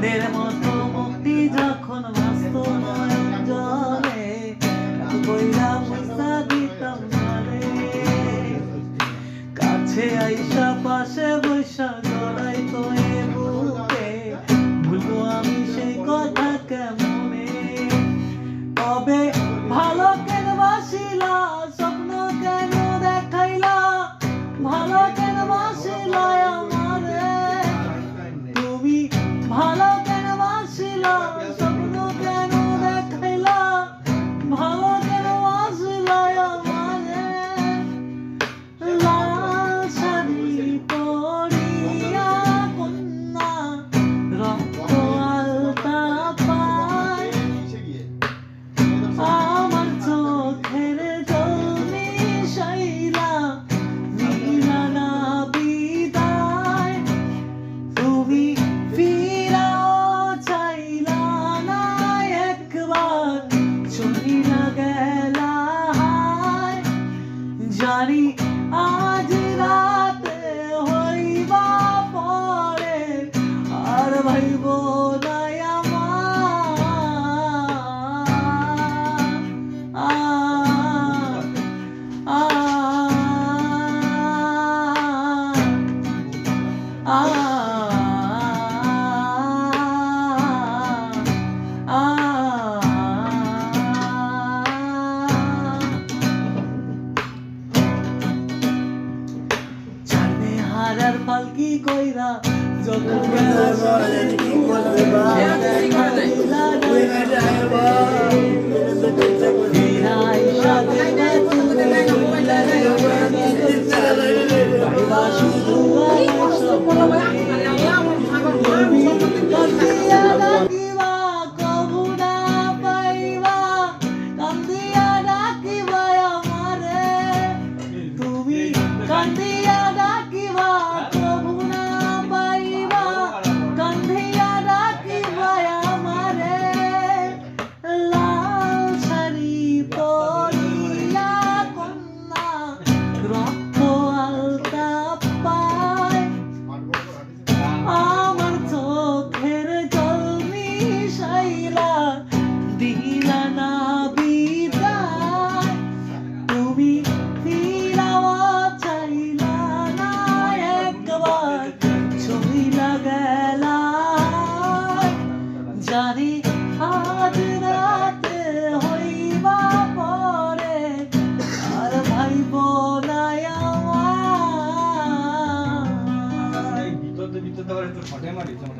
চাঁদের জানি আজ রাতে হইবা পরে আর ভাইবো পালকি কইরা যখন হইব না আমার ভিতর ভিতর